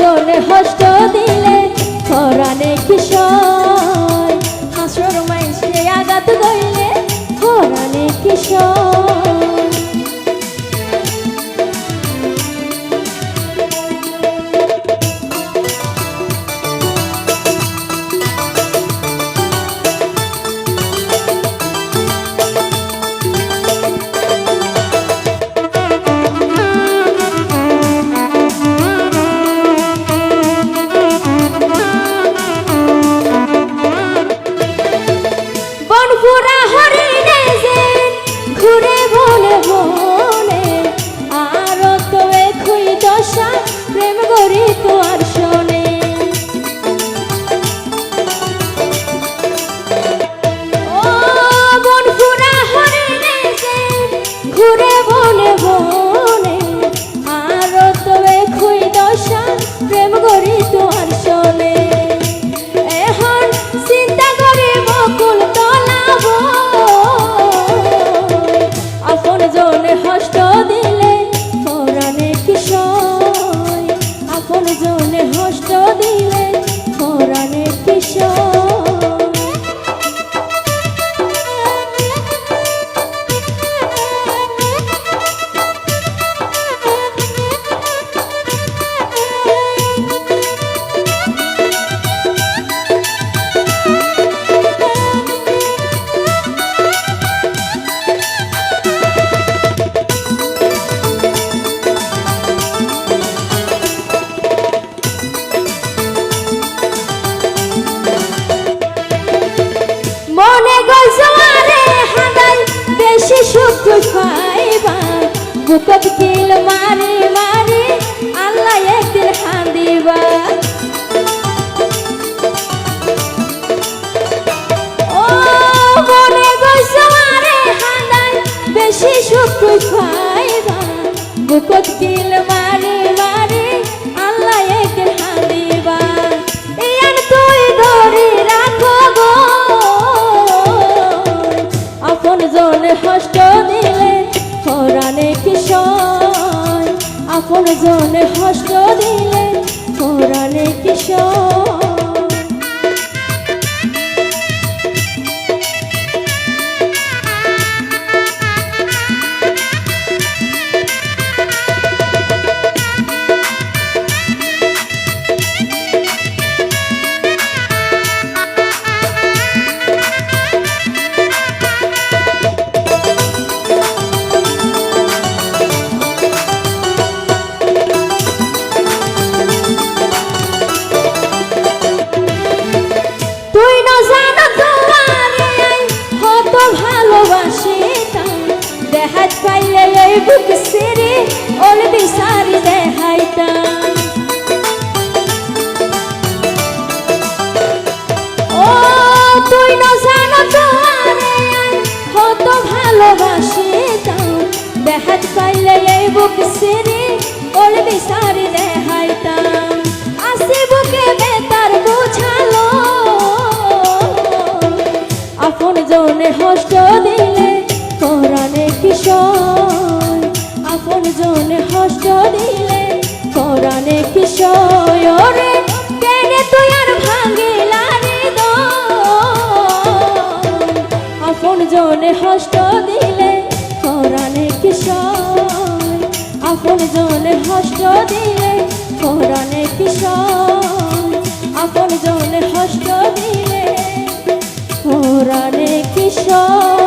জনে হষ্ট দিলে হরানে কিশোর। হাসর মাইসে আঘাত গইলে হরানে কিশোর। ঘুরে বনে বনে, আর তো এখুই দশা, প্রেম গরি তো আর এখন চিন্তা করে বকুল তলাব। আপন জনে হষ্ট দিলে পরাণে কিশোর। আপন জনে হষ্ট দিলে পরাণে কিশোর। মনে গজমারে হাদাই বেশি সুখ পাইবা বুকত কিল মারি মারি, আল্লাহ একদিন হাঁদিবা ও মনে সুখ পাইবা বুকত কিল হষ্ট দিলে হরানে কিশোর। আপন জনে হষ্ট দিলে হরানে কিশোর। বুক সিরে ওল বিচারি দেখাইতাম আসি বুকে বেতার বুঝালো আপন জনে হষ্ট দিলে কোরআনে কিশোর আপন জনে হষ্ট দিলে কোরআনে কিশোর ভাঙিলা রে আপন জনে জনে হষ্ট দিলে কোরআনে কিশোর আপন জনে হষ্ট দিলে কোরআনে কিশোর।